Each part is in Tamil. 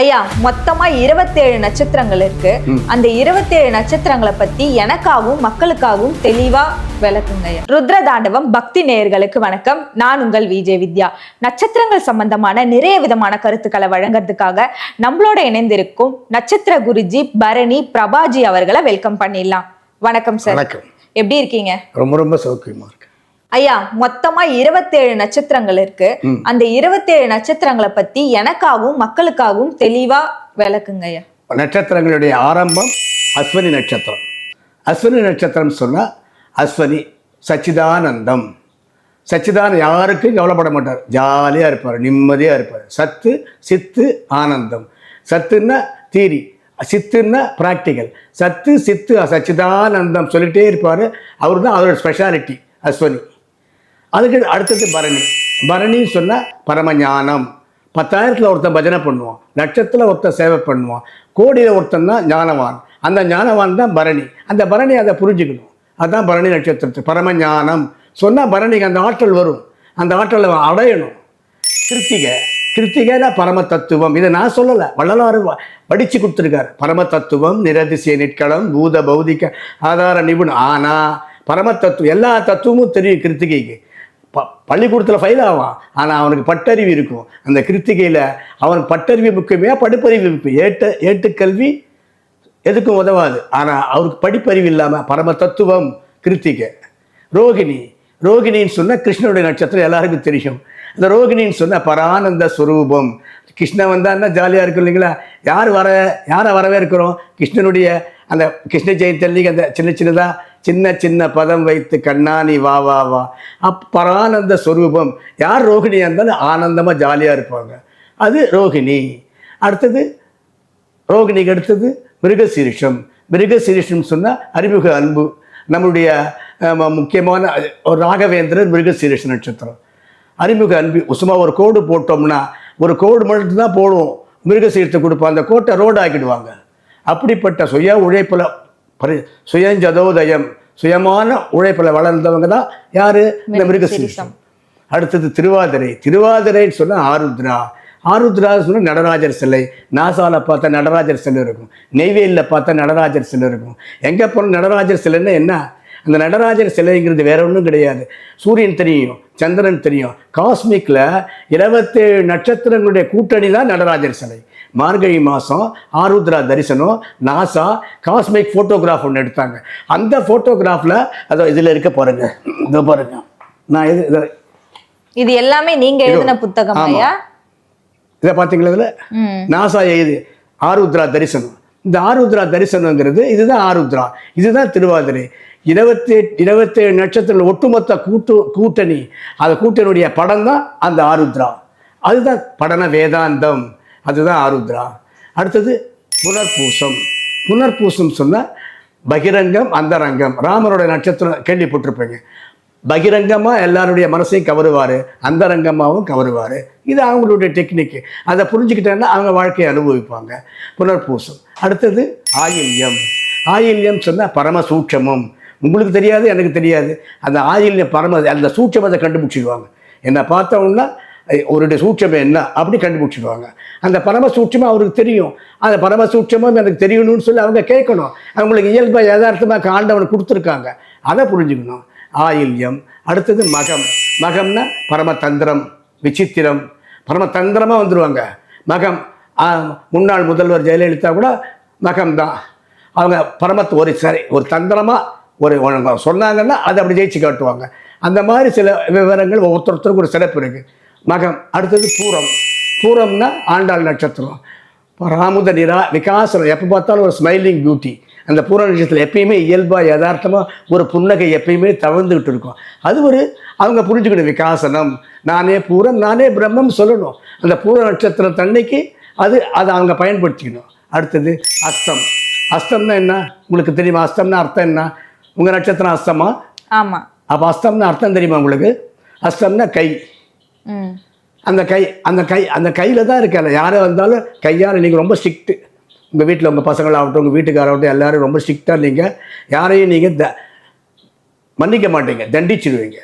ஐயா மொத்தமா இருபத்தேழு நட்சத்திரங்கள் இருக்கு. அந்த இருபத்தேழு நட்சத்திரங்களை பத்தி எனக்காகவும் மக்களுக்காகவும் தெளிவா விளக்குங்க ஐயா. ருத்ர தாண்டவம் பக்தி நேயர்களுக்கு வணக்கம். நான் உங்கள் விஜய் வித்யா. நட்சத்திரங்கள் சம்பந்தமான நிறைய விதமான கருத்துக்களை வழங்குறதுக்காக நம்மளோட இணைந்திருக்கும் நட்சத்திர குருஜி பரணி பிரபாஜி அவர்களை வெல்கம் பண்ணிடலாம். வணக்கம் சார் எப்படி இருக்கீங்க? ரொம்ப ரொம்ப சௌக்கியமா இருக்கு. ஐயா மொத்தமா இருபத்தேழு நட்சத்திரங்கள் இருக்கு. அந்த இருபத்தேழு நட்சத்திரங்களை பத்தி எனக்காகவும் மக்களுக்காகவும் தெளிவா விளக்குங்க ஐயா. நட்சத்திரங்களுடைய ஆரம்பம் அஸ்வினி நட்சத்திரம். அஸ்வினி நட்சத்திரம் சொன்னா அஸ்வினி சச்சிதானந்தம். சச்சிதான யாருக்கும் கவலைப்பட மாட்டார். ஜாலியாக இருப்பார் நிம்மதியாக இருப்பார். சத்து சித்து ஆனந்தம். சத்துன்னா தீரி சித்துன்னா ப்ராக்டிக்கல் சத்து சித்து சச்சிதானந்தம் சொல்லிகிட்டே இருப்பார். அவர் தான் அவரோட ஸ்பெஷாலிட்டி அஸ்வினி. அதுக்கு அடுத்தது பரணி. பரணின்னு சொன்னால் பரமஞானம். பத்தாயிரத்தில் ஒருத்தன் பஜனை பண்ணுவான். லட்சத்தில் ஒருத்தன் சேவை பண்ணுவான். கோடியில் ஒருத்தன் தான் ஞானவான். அந்த ஞானவான் தான் பரணி. அந்த பரணி அதை புரிஞ்சுக்கணும். அதுதான் பரணி நட்சத்திரத்து பரமஞானம். சொன்னால் பரணிக்கு அந்த ஆற்றல் வரும். அந்த ஆற்றலை அடையணும். கிருத்திகை. கிருத்திகைனா பரம தத்துவம் இதை நான் சொல்லலை. வள்ளலாறு படித்து கொடுத்துருக்காரு. பரம தத்துவம் நிரதிசய நிற்களம் பூத பௌதிக ஆதார நிபுணம் ஆனால் பரம தத்துவம் எல்லா தத்துவமும் தெரியும் கிருத்திகைக்கு. ப பள்ளிக்கூடத்தில் ஃபெயில் ஆவான். ஆனால் அவனுக்கு பட்டறிவு இருக்கும். அந்த கிருத்திகையில் அவனுக்கு பட்டறிவு முக்கியமே படிப்பறிவு இருக்கும் ஏட்டு ஏட்டுக்கல்வி எதுக்கும் உதவாது. ஆனால் அவருக்கு படிப்பறிவு இல்லாமல் பரம தத்துவம் கிருத்திகை. ரோகிணி. ரோகிணின்னு சொன்னால் கிருஷ்ணனுடைய நட்சத்திரம் எல்லாருக்கும் தெரியும். அந்த ரோகிணின்னு சொன்னால் பரானந்த ஸ்வரூபம் கிருஷ்ணன் வந்தான்னா ஜாலியாக இருக்கும் இல்லைங்களா? யார் வர யாரை வரவேற்கிறோம்? கிருஷ்ணனுடைய அந்த கிருஷ்ண ஜெயந்தி அந்த சின்ன சின்னதாக சின்ன சின்ன பதம் வைத்து கண்ணாணி வா வா வா. அப் பரானந்த ஸ்வரூபம் யார் ரோகிணியாக இருந்தாலும் ஆனந்தமாக ஜாலியாக இருப்பாங்க. அது ரோகிணி. அடுத்தது ரோகிணிக்கு அடுத்தது மிருகசீரிஷம். மிருகசீரிஷம் சொன்னால் அறிமுக அன்பு. நம்மளுடைய முக்கியமான ஒரு ராகவேந்திரன் மிருகசீரிஷ நட்சத்திரம். அறிமுக அன்பு. சும்மா ஒரு கோடு போட்டோம்னா ஒரு கோடு மட்டும்தான் போடுவோம். மிருகசீரத்தை கொடுப்போம். அந்த கோட்டை ரோடு ஆக்கிடுவாங்க அப்படிப்பட்ட சுய உழைப்பில் பரி சுயஞ்சதோதயம். சுயமான உழைப்பில் வளர்ந்தவங்க தான் யார்? இந்த மிருகசீரிஷம். அடுத்தது திருவாதிரை. திருவாதிரைன்னு சொன்னால் ஆருத்ரா. ஆருத்ரா சொன்னால் நடராஜர் சிலை. நாசால பார்த்தா நடராஜர் சிலை இருக்கும். நெய்வேலியில் பார்த்தா நடராஜர் சிலை இருக்கும். எங்கே போன நடராஜர் சிலைன்னா என்ன? அந்த நடராஜர் சிலைங்கிறது வேற ஒன்றும் கிடையாது. சூரியன் தெரியும் சந்திரன் தெரியும். காஸ்மிக்கில் இருபத்தேழு நட்சத்திரங்களுடைய கூட்டணி தான் நடராஜர் சிலை. மார்கழி மாதம் ஆருத்ரா தரிசனம் நாசா காஸ்மிக் ஃபோட்டோகிராஃப் ஒன்று எடுத்தாங்க. அந்த ஃபோட்டோகிராஃபில் அதோ இதில் இருக்க பாருங்க. இதோ பாருங்க. நான் இது இதை இது எல்லாமே நீங்க எழுதின புத்தகம். ஐயா? இதை பார்த்தீங்களா இதில்? நாசா எழுது ஆருத்ரா தரிசனம். இந்த ஆருத்ரா தரிசனங்கிறது இதுதான் ஆருத்ரா. இதுதான் திருவாதிரை. இருபத்தி இருபத்தேழு நட்சத்திரம் ஒட்டுமொத்த கூட்டு கூட்டணி. அந்த கூட்டணியுடைய படம் தான் அந்த ஆருத்ரா. அதுதான் படன வேதாந்தம். அதுதான் ஆருத்ரா. அடுத்தது புனர்பூசம். புனர்பூசம் சொன்னால் பகிரங்கம் அந்தரங்கம். ராமரோட நட்சத்திரம் கேள்விப்பட்டிருப்பீங்க. பகிரங்கமாக எல்லாருடைய மனசையும் கவருவார் அந்தரங்கமாகவும் கவருவார். இது அவங்களுடைய டெக்னிக்கு அதை புரிஞ்சுக்கிட்டேன்னா அவங்க வாழ்க்கையை அனுபவிப்பாங்க. புனர்பூசம். அடுத்தது ஆயில்யம். ஆயில்யம் சொன்னால் பரம சூட்சமம். உங்களுக்கு தெரியாது எனக்கு தெரியாது. அந்த ஆயில்யம் பரம அந்த சூட்சமத்தை கண்டுபிடிச்சிடுவாங்க என்னை பார்த்தவங்கன்னா ஒரு சூட்சம் என்ன? அப்படி கண்டுபிடிச்சிடுவாங்க. அந்த பரம சூட்சமாக அவருக்கு தெரியும். அந்த பரம சூட்சமும் எனக்கு தெரியணும்னு சொல்லி அவங்க கேட்கணும். அவங்களுக்கு இயல்பாக யதார்த்தமாக ஆண்டவன் கொடுத்துருக்காங்க. அதை புரிஞ்சுக்கணும். ஆயில்யம் அடுத்தது மகம். மகம்னா பரமதந்திரம் விசித்திரம். பரமதந்திரமாக வந்துடுவாங்க மகம் முன்னாள் முதல்வர் ஜெயலலிதா கூட மகம் தான். அவங்க பரமத்து ஒரு சரி ஒரு தந்திரமாக ஒரு சொன்னாங்கன்னா அதை அப்படி ஜெயிச்சு காட்டுவாங்க. அந்த மாதிரி சில விவரங்கள் ஒவ்வொருத்தருக்கும் ஒரு சிறப்பு இருக்குது மகம். அடுத்தது பூரம். பூரம்னா ஆண்டாள் நட்சத்திரம். ராமுத நிரா விகாசனம் எப்போ பார்த்தாலும் ஒரு ஸ்மைலிங் பியூட்டி அந்த பூர நட்சத்திரத்தில் எப்பயுமே இயல்பாக யதார்த்தமாக ஒரு புன்னகை எப்பயுமே தவழ்ந்துக்கிட்டு இருக்கும். அது ஒரு அவங்க புரிஞ்சுக்கணும் விகாசனம். நானே பூரம் நானே பிரம்மம் சொல்லணும். அந்த பூர நட்சத்திரம் தன்னைக்கு அது அதை அவங்க பயன்படுத்திக்கணும். அடுத்தது அஸ்தம். அஸ்தம்னா என்ன? உங்களுக்கு தெரியுமா? அஸ்தம்னா அர்த்தம் என்ன? உங்கள் நட்சத்திரம் அஸ்தமா? ஆமா. அப்போ அஸ்தம்னா அர்த்தம் தெரியுமா உங்களுக்கு? அஸ்தம்னா கை. அந்த கை அந்த கை அந்த கையில் தான் இருக்கல யாரை வந்தாலும் கையால் நீங்கள் ரொம்ப ஸ்ட்ரிக்ட்டு உங்கள் வீட்டில் உங்கள் பசங்களாகட்டும் உங்கள் வீட்டுக்காராகட்டும் எல்லாரும் ரொம்ப ஸ்ட்ரிக்டாக நீங்கள் யாரையும் நீங்கள் த மன்னிக்க மாட்டீங்க. தண்டிச்சிடுவீங்க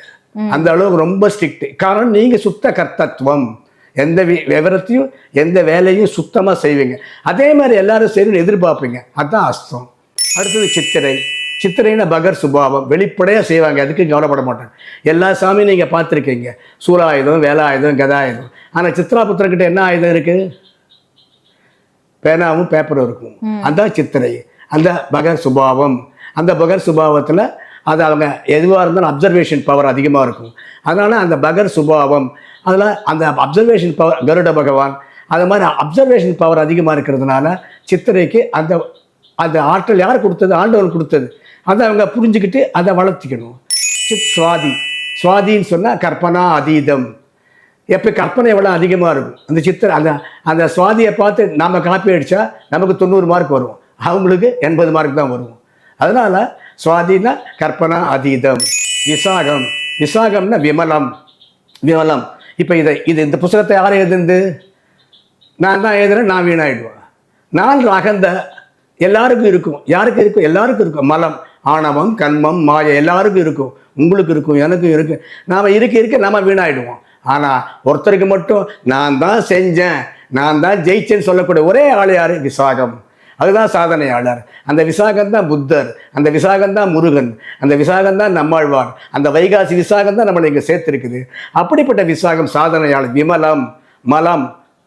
அந்த அளவுக்கு ரொம்ப ஸ்ட்ரிக்ட் காரணம் நீங்கள் சுத்த கர்த்தத்துவம். எந்த வி- விவரத்தையும் எந்த வேலையும் சுத்தமாக செய்வீங்க. அதே மாதிரி எல்லாரும் செய்யணும்னு எதிர்பார்ப்பீங்க. அதுதான் அஸ்தம். அடுத்தது சித்திரை. சித்திரைன்னா பகர் சுபாவம் வெளிப்படையாக செய்வாங்க. அதுக்கு கவலைப்பட மாட்டாங்க. எல்லா சாமியும் நீங்கள் பார்த்துருக்கீங்க. சூலாயுதம் வேலாயுதம் கதாயுதம். ஆனால் சித்ராபுத்திரக்கிட்ட என்ன ஆயுதம் இருக்குது பேனாவும் பேப்பரும் இருக்கும். அதான் சித்திரை. அந்த பகர் சுபாவம். அந்த பகர் சுபாவத்தில் அது அவங்க எதுவாக இருந்தாலும் அப்சர்வேஷன் பவர் அதிகமாக இருக்கும். அதனால் அந்த பகர் சுபாவம் அதில் அந்த அப்சர்வேஷன் பவர் கருட பகவான் அது மாதிரி அப்சர்வேஷன் பவர் அதிகமாக இருக்கிறதுனால சித்திரைக்கு அந்த அந்த ஆற்றல் யார் கொடுத்தது? ஆண்டவன் கொடுத்தது. அதை அவங்க புரிஞ்சுக்கிட்டு அதை வளர்த்திக்கணும். சித் சுவாதி. சுவாதின்னு சொன்னால் கற்பனா அதீதம். எப்போ கற்பனை எவ்வளோ அதிகமாக இருக்கும்? அந்த சித்திர அந்த அந்த சுவாதியை பார்த்து நாம் காப்பி அடித்தா நமக்கு தொண்ணூறு மார்க் வரும். அவங்களுக்கு எண்பது மார்க் தான் வரும். அதனால் சுவாதினா கற்பனா அதீதம். விசாகம். விசாகம்னா விமலம். விமலம். இப்போ இதை இது இந்த புஸ்தகத்தை யார் எழுதுந்து நான் தான் எழுதுறேன் நான் வீணாயிடுவேன் நான் அகந்த எல்லாருக்கும் இருக்கும். யாருக்கு இருக்கும்? எல்லாருக்கும் இருக்கும். மலம். ஆணவம் கண்மம் மாய எல்லாருக்கும் இருக்கும். உங்களுக்கு இருக்கும் எனக்கும் இருக்கு. நாம் இருக்க இருக்க நாம் வீணாயிடுவோம். ஆனால் ஒருத்தருக்கு மட்டும் நான் தான் செஞ்சேன் நான் தான் ஜெயிச்சேன்னு சொல்லக்கூடிய ஒரே ஆள் விசாகம். அதுதான் சாதனையாளர். அந்த விசாகம் தான் புத்தர் அந்த விசாகம் தான் முருகன் அந்த விசாகம் தான் நம்மாழ்வார் அந்த வைகாசி விசாகம் தான் நம்மளை இங்கே சேர்த்துருக்குது. அப்படிப்பட்ட விசாகம் சாதனையாளர் விமலம் மலம்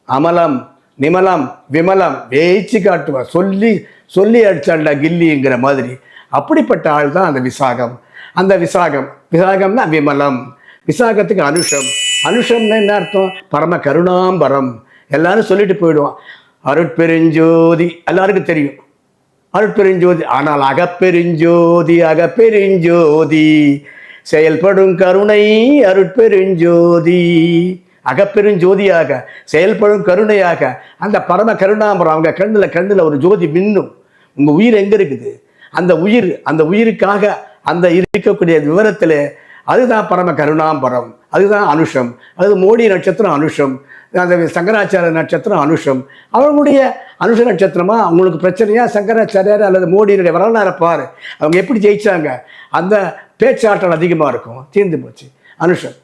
அமலம் நிமலம் விமலம் வேய்ச்சி காட்டுவார். சொல்லி சொல்லி அடிச்சாண்டா கில்லிங்கிற மாதிரி. அப்படிப்பட்ட ஆள் தான் அந்த விசாகம். அந்த விசாகம் விசாகம்னா விமலம். விசாகத்துக்கு அனுஷம். அனுஷம்னா என்ன அர்த்தம்? பரம கருணாம்பரம். எல்லாரும் சொல்லிட்டு போயிடுவான். அருட்பெருஞ்சோதி எல்லாருக்கும் தெரியும். அருட்பெருஞ்சோதி ஆனால் அகப்பெருஞ்சோதி அகப்பெருஞ்சோதி. செயல்படும் கருணை அருட்பெருஞ்சோதி. அகப்பெருஞ்சோதியாக செயல்படும் கருணையாக. அந்த பரம கருணாம்பரம் அவங்க கண்ணில் கண்ணில் ஒரு ஜோதி மின்னும். உங்கள் உயிர் எங்கே இருக்குது? அந்த உயிர் அந்த உயிருக்காக அந்த இருக்கக்கூடிய விவரத்தில் அதுதான் பரம கருணாம்பரம் அதுதான் அனுஷம். அது மோடி நட்சத்திரம் அனுஷம் அந்த சங்கராச்சாரிய நட்சத்திரம் அனுஷம். அவங்களுடைய அனுஷ நட்சத்திரமா அவங்களுக்கு பிரச்சனையா? சங்கராச்சாரியார் அல்லது மோடியினுடைய வரலாறு பாரு. அவங்க எப்படி ஜெயிச்சாங்க? அந்த பேச்சாற்றல் அதிகமாக இருக்கும். தீர்ந்து போச்சு. அனுஷம்.